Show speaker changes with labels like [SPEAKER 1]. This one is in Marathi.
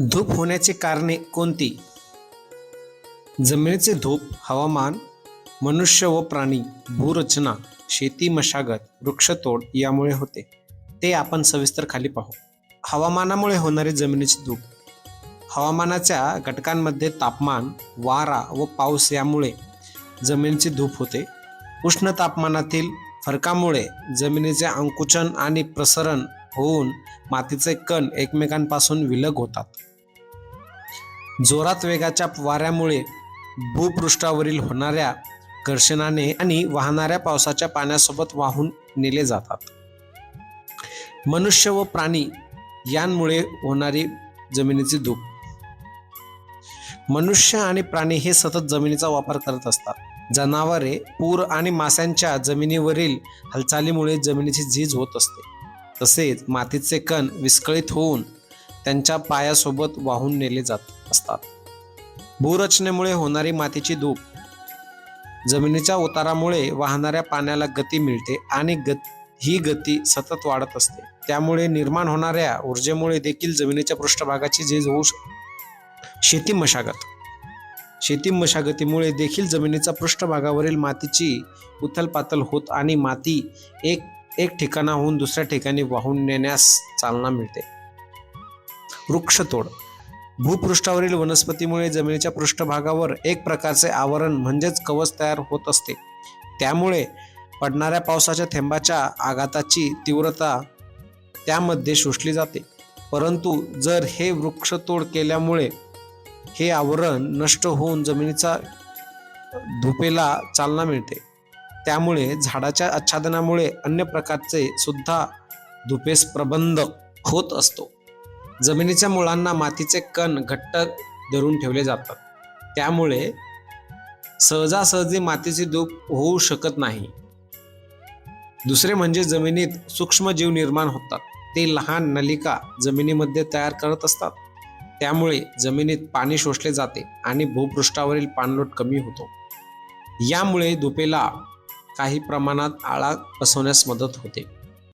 [SPEAKER 1] धूप होण्याची कारणे कोणती? जमिनीचे धूप हवामान मनुष्य व प्राणी भूरचना शेती मशागत वृक्षतोड यामुळे होते. ते आपण सविस्तर खाली पाहू. हवामानामुळे होणारे जमिनीचे धूप. हवामानाच्या घटकांमध्ये तापमान वारा व पाऊस यामुळे जमिनीची धूप होते. उष्ण तापमानातील फरकामुळे जमिनीचे अंकुचन आणि प्रसरण होऊन मातीचे कण एकमेकांपासून विलग होतात. जोरात वेगाच्या वाऱ्यामुळे भूपृष्ठावरील होणाऱ्या घर्षणाने आणि वाहणाऱ्या पावसाच्या पाण्यासोबत वाहून नेले जातात. मनुष्य व प्राणी यांमुळे होणारी जमिनीची धूप. मनुष्य आणि प्राणी हे सतत जमिनीचा वापर करत असतात. जनावरे पूर आणि माशांच्या जमिनीवरील हालचालीमुळे जमिनीची झीज होत असते. तसेच मातीचे कण विस्कळीत होऊन त्यांच्या पायासोबत वाहून नेले जातात असतात. भूरचनेमुळे होणारी मातीची धूप जमिनीच्या उतारामुळे वाहणाऱ्या पाण्याला गती मिळते आणि गत ही गती सतत वाढत असते. त्यामुळे निर्माण होणाऱ्या ऊर्जेमुळे देखील जमिनीच्या पृष्ठभागाची झीज होऊ शकते शेती मशागत शेती मशागतीमुळे देखील जमिनीच्या पृष्ठभागावरील मातीची उथलपातल होत आणि माती एक एक ठिकाणाहून दुसऱ्या ठिकाणी वाहून नेण्यास चालना मिळते. वृक्षतोड भूपृष्ठावरील वनस्पतीमुळे जमिनीच्या पृष्ठभागावर एक प्रकारचे आवरण म्हणजेच कवच तयार होत असते. त्यामुळे पडणाऱ्या पावसाच्या थेंबाच्या आघाताची तीव्रता त्यामध्ये शोषली जाते. परंतु जर हे वृक्षतोड केल्यामुळे हे आवरण नष्ट होऊन जमिनीचा धुपेला चालना मिळते. त्यामुळे झाडाच्या आच्छादनामुळे अन्य प्रकारचे सुद्धा धुपेस प्रबंध होत असतो. जमिनीच्या मुळांना मातीचे कण घट्ट धरून ठेवले जातात. त्यामुळे सहजासहजी मातीची धूप होऊ शकत नाही. दुसरे म्हणजे जमिनीत सूक्ष्मजीव निर्माण होतात. ते लहान नलिका जमिनीमध्ये तयार करत असतात. त्यामुळे जमिनीत पाणी शोषले जाते आणि भूपृष्ठावरील पाणलोट कमी होतो. यामुळे धुपेला काही प्रमाणात आळा बसवण्यास मदत होते.